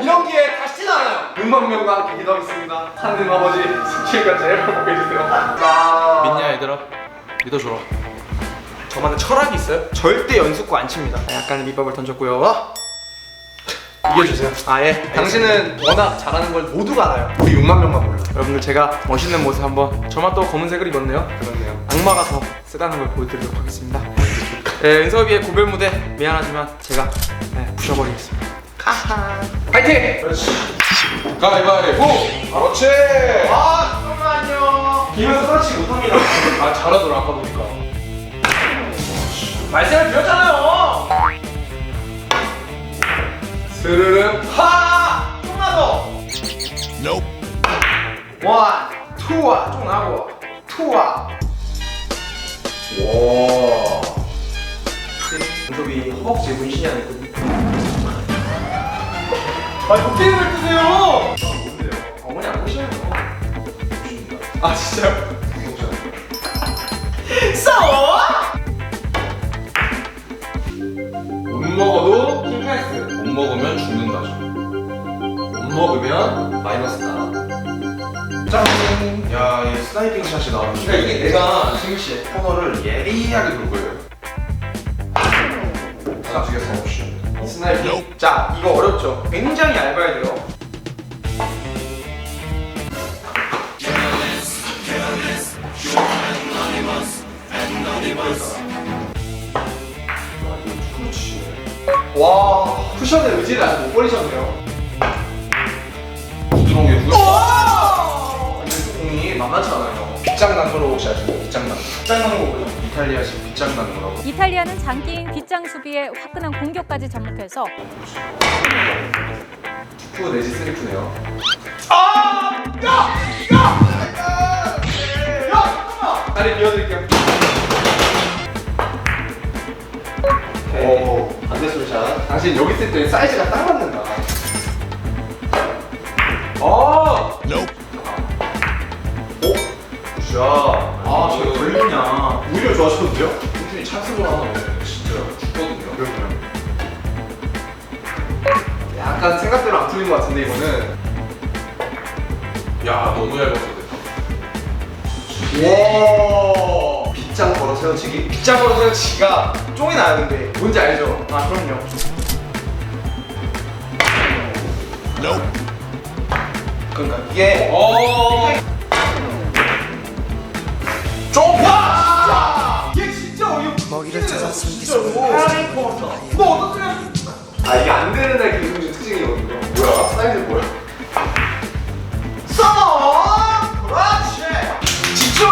이런 기회 다시는 않아요. 음방명과 함께 기도하겠습니다. 하느님 아버지 지금까지 잘 행복해주세요. 자, 믿냐 얘들아? 믿어줘라. 저만의 철학이 있어요. 절대 연습구 안 칩니다. 약간의 밑밥을 던졌고요. 이겨주세요. 아 예. 당신은 워낙 잘하는 걸 모두가 알아요. 우리 6만 명만 몰라. 여러분들 제가 멋있는 모습 한번 저만 또 검은색을 입었네요. 그렇네요. 악마가 더 세다는 걸 보여드리도록 하겠습니다. 네, 은섭이의 고별 무대 미안하지만 제가 네, 부셔버리겠습니다. 하하. 파이팅! 그렇지. 가위바위보. 그렇지. 아 잠깐만요. 김현수 그렇지 못합니다. 아 잘하더라 아까 보니까. 말씀을 드렸잖아요. 스르륵. 하! 좀만 더! 원, 투와 좀 하고 투와 와 은섭이 허벅지 문신이 안 했거든 아 도깨비를 뜨세요 아 뭔데요? 어머니 안 보시나요? 아 진짜요? 싸워? 못 먹어도 킹패스 못 먹으면 죽는다죠. 못 먹으면 마이너스다 짠 야, 이 스나이핑 샷이 나왔는데. 그러니까 이게 내가 승규 씨 코너를 예리하게 돌 거예요. 자, 주겠어 혹시. 스나이핑. 자, 이거 어렵죠? 굉장히 얇아야 돼요. 와, 쿠션의 의지를 아직 못 버리셨네요. 부드러운 게 와! 근데 공이 만만치 않아요. 빗장난거로 혹시 아시나요? 빗장난. 짱나는 거 보죠? 이탈리아식 빗장난거라고. 이탈리아는 장기인 빗장 수비에 화끈한 공격까지 접목해서 투 내지 스리프네요. 아! 야! 야! 야! 야! 잠깐만! 다리 비워드릴게요. 오, 반대 소리샷. 당신 여기 있을 때 사이즈가 딱 맞는다. 아! 오! 굿샷. 걸리냐. 오히려 좋아졌는데요? 충분히 찬스볼 하나 넣으면 진짜 죽거든요. 그럼요. 약간 생각대로 안 틀린 것 같은데, 이거는. 야, 너무 됐다. 와 빗장 걸어 세워치기? 빗장 걸어 세워치기가 쫑이 나야 근데 뭔지 알죠? 아 그럼요 그러니까 이게 어. 좁아! 진짜로 너 어떻게 아 이게 안 되는 날 기승주 특징이거든요 뭐야? 사이즈 뭐야? 써! 그렇지! 집중!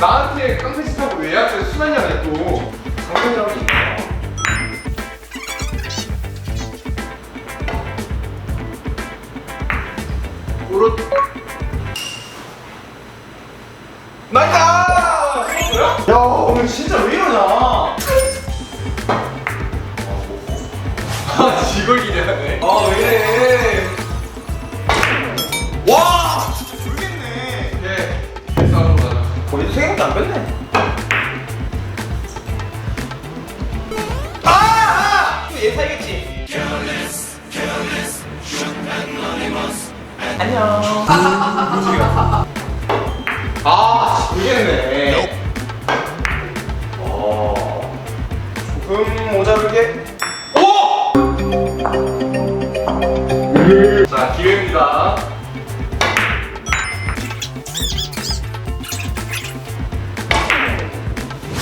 나한테 깡패 짓하고 약해 양이야 또 상상이라고 있다 우릇 오늘 진짜 왜 이러냐 아 이걸 기대하네 아 왜이래 와 진짜 모르겠네 예. 싸우러 가자. 거기도 세 개밖에 안 뺐네 아! 아! 이거 얘 살겠지? 안녕 아 모르겠네 모자르게. 오! 자 기회입니다.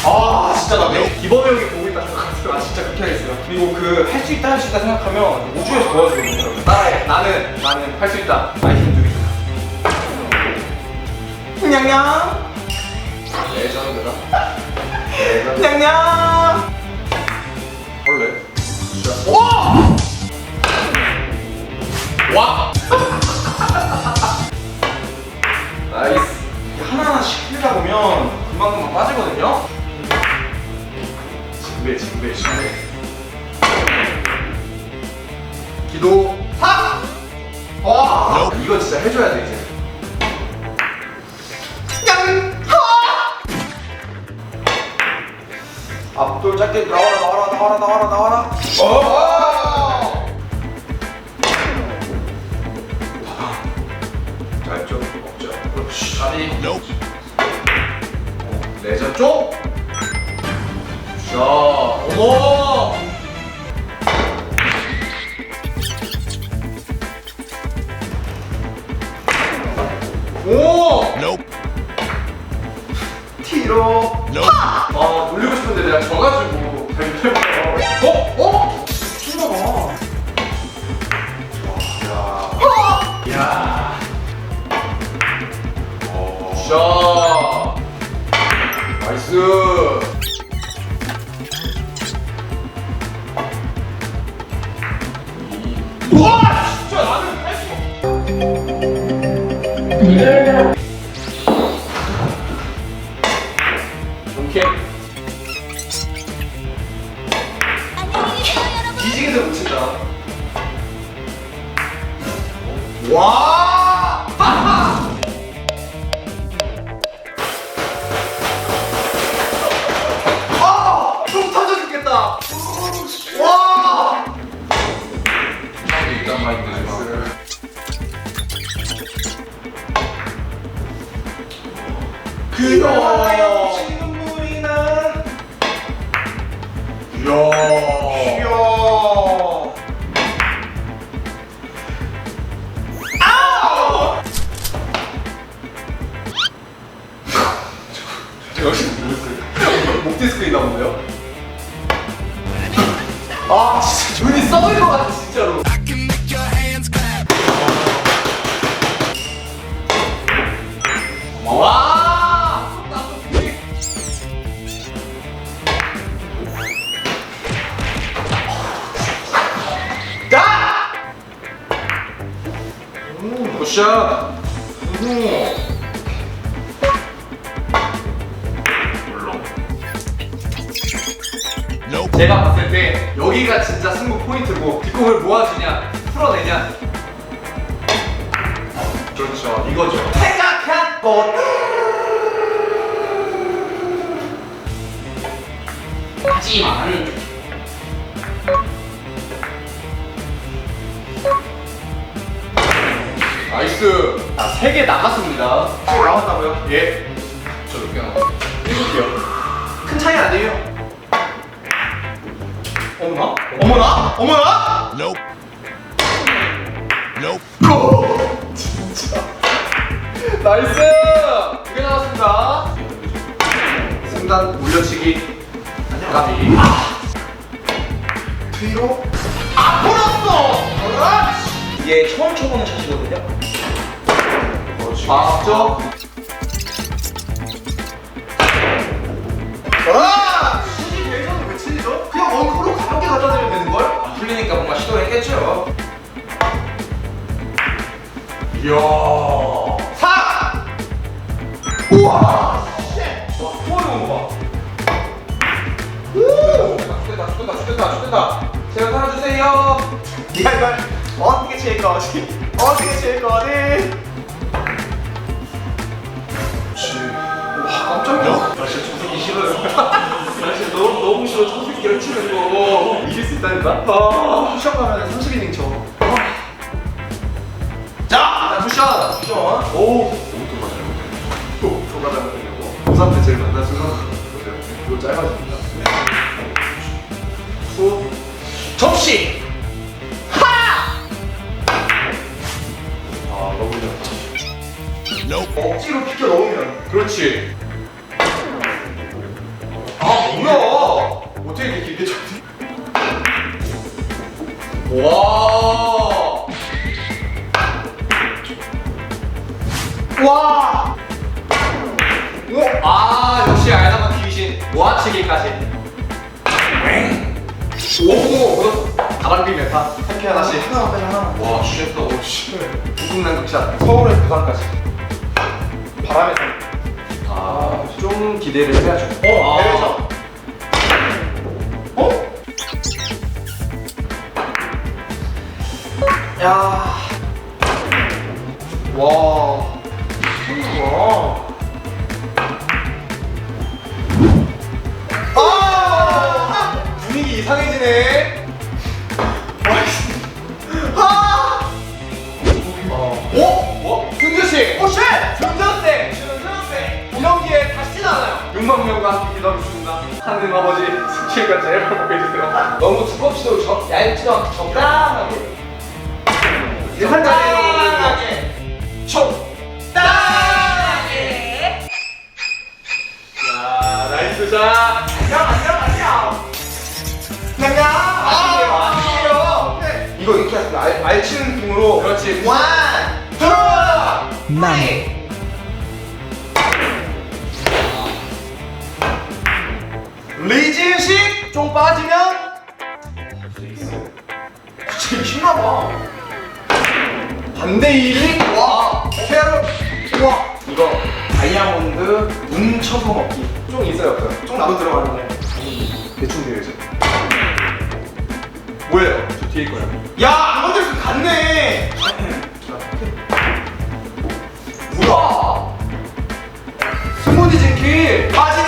아 진짜 나 이번 형이 보고 있다 생각하면 아 진짜 그렇게 하겠어요 그리고 그 할 수 있다 할 수 있다 생각하면 우주에서 도와주거든요. 따라해 나는 나는 할 수 있다. 아이템 두 개. 냥냥. 레전드다. 냥냥 둘 짧게 나와라 나와라 나와라 나와라 나와라 어! 짧죠? 없죠? 그렇지 다리 어, 레저 쪽 자, 어머 오! Nope. 티로. 아, 놀리고 싶은데 내가 져가지고. 어? 어? 자. 나이스. 와, 진짜 나는 할 수가 오 그녀 눈물이 나. 이야. 이야. 아우! 역시 목 디스크 있나 본데요? 아 진짜 눈이 썩을 것 같아 진짜로 와 굿샷. 제가 봤을 때 여기가 진짜 승부 포인트고 뒷공을 모아주냐 풀어내냐 그렇죠. 이거죠. 생각한 것 하지만 나이스. 자, 세개 남았습니다. 세개 남았다고요? 예. 저 몇개 남았어? 일곱 개요. 큰 차이 아니에요. 어머나? 어머나? 어머나? Nope. Nope. 고! 진짜. 나이스! 두개 남았습니다. 승단 올려치기. 까비. 아. 뒤로. 아, 불었어! 그렇지! 이게 처음 쳐보는 샷이거든요. 맞죠? 아! 수지 대전은 왜 치죠? 그냥 원크로 가볍게 갖다 대면 되는 걸? 안 풀리니까 뭔가 시도를 했겠죠. 이야. 사! 우와! 쉣! 와, 소리 봐. 오! 죽겠다, 죽겠다, 죽겠다, 죽겠다. 제가 살아주세요. 니가 이걸 어떻게 칠 거지? 어떻게 칠 거지? 깜짝이야. 나 진짜 초승기 싫어요. 나 진짜 너무, 너무 싫어, 초승기를 치는 거. 이길 수 있다니까? 아, 쿠션 가면 30이닝 쳐. 아. 자, 쿠션! 쿠션. 오. 또, 조가 잘못되고. 고3 때 제일 만나서 이거 짧아집니다. 후. 접시! 아, 너무 좋다. 억지로 비켜 넣으면. 그렇지. 와! 와! 오! 아, 역시 알다만 귀신. 모아치기까지. 오! 얻었어. 다방비 메타. 한개 하나씩. 하나만 빼 하나만. 와, 쉣다, 오, 씨. 북극남극샷. 서울에서 부산까지. 바람에서. 아, 좀 기대를 해야죠. 어, 아. 대회죠. 야. 와. 와. 아! 분위기 이상해지네. 아! 어? 어? 승규 씨. 오 쉣! 승준 씨. 함께 기도하겠습니다. 하늘 아버지 숙취가 제발 먹게 해주세요. 너무 두껍지도 적, 얇지도 않고 적당하게. 적당하게. 적당하게. 야, 나이스 샷. 안녕, 안녕, 안녕. 안녕. 아니에요, 아니에요. 오케이. 이거 이렇게 알, 알치는 느낌으로. 그렇지. 원, 투, 남. 리즈식 좀 빠지면 진짜 신나봐 반대 일이 와 캐럿. 와. 이거 다이아몬드 눈 쳐서 먹기. 좀 있어요 없어요? 좀 나도 들어가는데. 대충 되어야지 뭐예요? 저 뒤에 거야 야! 안 건드렸으면 갔네 뭐야? 스무디 징키 빠지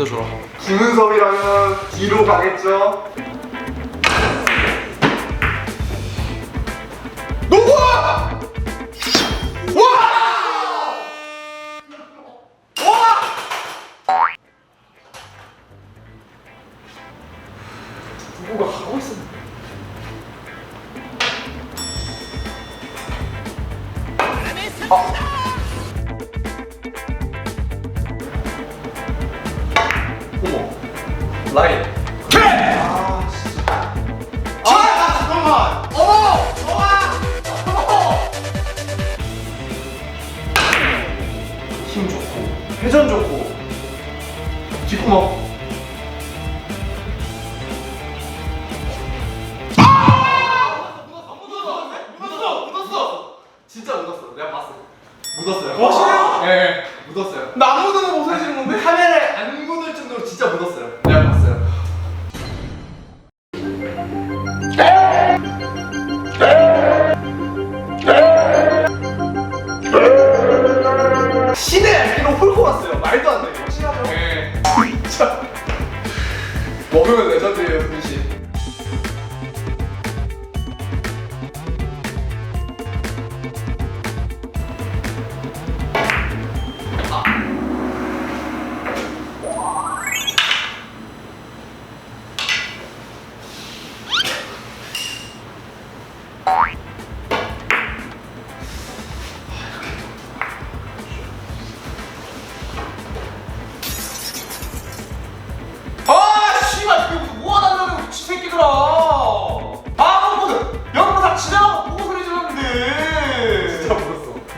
믿어줘라. 김은섭이라면 뒤로 가겠죠 회전 좋고. 뒷구멍 묻었어 묻었어. 진짜 묻었어. 내가 봤어. 묻었어요? 확실해요? 네 묻었어요. 나 안 묻은 거 못해지는 건데? 카메라에 안 묻을 정도로 진짜 묻었어요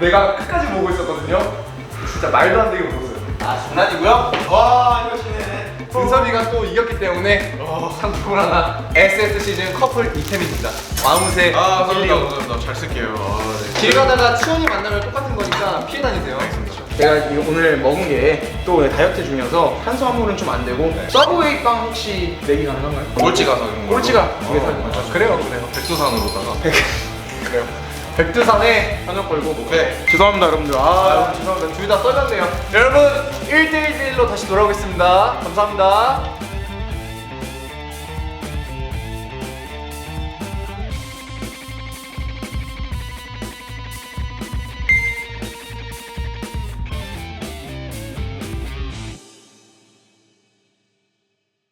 내가 끝까지 보고 있었거든요 진짜 말도 안 되게 울었어요 아 장난이고요 와 이거 지네 은섭이가 또 이겼기 때문에 상품을 하나 SS 시즌 커플 이템입니다 마음새 아. 감사합니다. 감사합니다. 잘 쓸게요. 아, 네. 길 가다가 치원이 만나면 똑같은 거니까 피해 다니세요. 제가 이거 오늘 먹은 게 또 다이어트 중이어서 탄수화물은 좀 안 되고 서브웨이 빵 혹시 내기 가능한가요? 꼴찌 가서 이런 거. 꼴찌가 어. 그래요, 그래요. 백두산으로다가. 그래요. 백두산에 저녁 걸고. 오케이. 죄송합니다, 여러분들. 아, 죄송합니다. 둘 다 떨렸네요. 여러분, 1대1로 다시 돌아오겠습니다. 감사합니다.